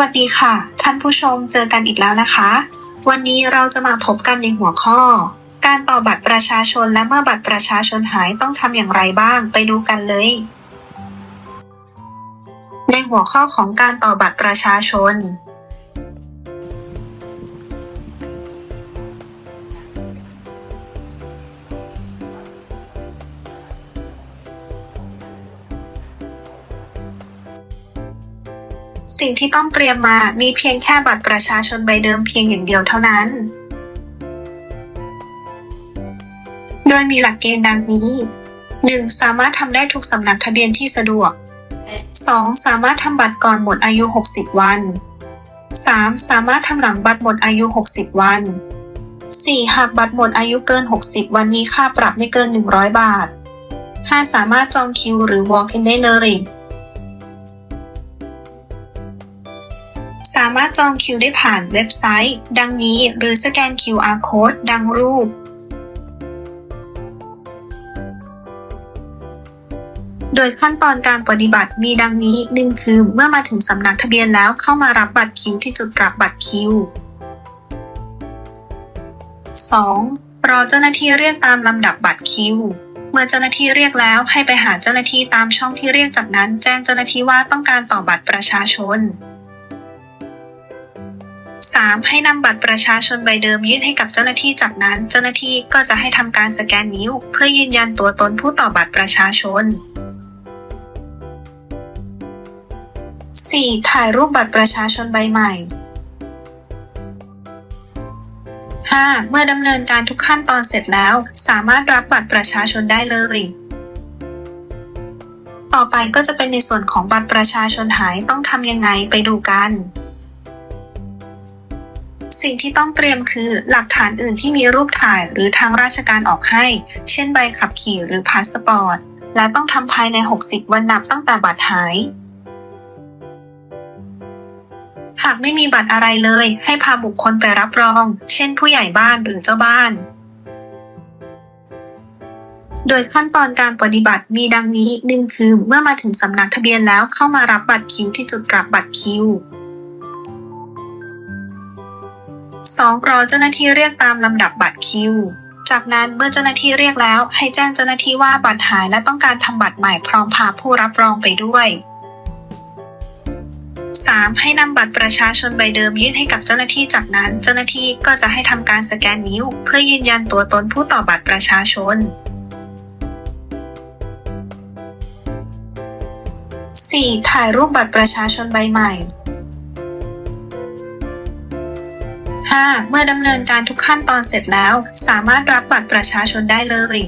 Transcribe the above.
วัสดีค่ะ ท่านผู้ชมเจอกันอีกแล้วนะคะ วันนี้เราจะมาพบกันในหัวข้อ การต่อบัตรประชาชนและเมื่อบัตรประชาชนหายต้องทำอย่างไรบ้างไปดูกันเลย ในหัวข้อของการต่อบัตรประชาชน สิ่งที่ต้องเตรียมมามีเพียงแค่บัตรประชาชนใบเดิมเพียงอย่างเดียวเท่านั้น โดยมีหลักเกณฑ์ดังนี้ 1. สามารถทำได้ทุกสำนักทะเบียนที่สะดวก 2. สามารถทำบัตรก่อนหมดอายุ 60 วัน 3. สามารถทำหลังบัตรหมดอายุ 60 วัน 4. หากบัตรหมดอายุเกิน 60 วันมีค่าปรับไม่เกิน 100 บาท 5. สามารถจองคิวหรือ walk in ได้เลย สามารถจองคิวได้ผ่านเว็บไซต์ ดังนี้หรือสแกน QR code ดังรูป โดยขั้นตอนการปฏิบัติมีดังนี้หนึ่งคือเมื่อมาถึงสำนักทะเบียนแล้วเข้ามารับบัตรคิวที่จุดรับบัตรคิว 2. รอเจ้าหน้าที่เรียกตามลำดับบัตรคิว เมื่อเจ้าหน้าที่เรียกแล้วให้ไปหาเจ้าหน้าที่ตามช่องที่เรียกจากนั้น แจ้งเจ้าหน้าที่ว่าต้องการต่อบัตรประชาชน 3. ให้นำบัตรประชาชนใบเดิมยื่นให้กับเจ้าหน้าที่จากนั้น เจ้าหน้าที่ก็จะให้ทำการสแกนนิ้ว เพื่อยืนยันตัวตนผู้ต่อบัตรประชาชน 4. ถ่ายรูปบัตรประชาชนใบใหม่ 5. เมื่อดำเนินการทุกขั้นตอนเสร็จแล้ว สามารถรับบัตรประชาชนได้เลย ต่อไปก็จะเป็นในส่วนของบัตรประชาชนหายต้องทำยังไงไปดูกัน สิ่งที่ต้องเตรียมคือ หลักฐานอื่นที่มีรูปถ่ายหรือทางราชการออกให้ เช่นใบขับขี่หรือพาสปอร์ต และต้องทำภายใน 60 วันนับตั้งแต่บัตรหาย หากไม่มีบัตรอะไรเลย ให้พาบุคคลไปรับรอง เช่นผู้ใหญ่บ้านหรือเจ้าบ้าน โดยขั้นตอนการปฏิบัติมีดังนี้หนึ่งคือเมื่อมาถึงสำนักทะเบียนแล้วเข้ามารับบัตรคิวที่จุดรับบัตรคิว 2. รอเจ้าหน้าที่เรียกตามลำดับบัตรคิว จากนั้นเมื่อเจ้าหน้าที่เรียกแล้ว ให้แจ้งเจ้าหน้าที่ว่าบัตรหายและต้องการทำบัตรใหม่พร้อมพาผู้รับรองไปด้วย 3. ให้นำบัตรประชาชนใบเดิมยื่นให้กับเจ้าหน้าที่จากนั้น เจ้าหน้าที่ก็จะให้ทำการสแกนนิ้ว เพื่อยืนยันตัวตนผู้ต่อบัตรประชาชน 4. ถ่ายรูปบัตรประชาชนใบใหม่ 5. เมื่อดำเนินการทุกขั้นตอนเสร็จแล้ว สามารถรับบัตรประชาชนได้เลย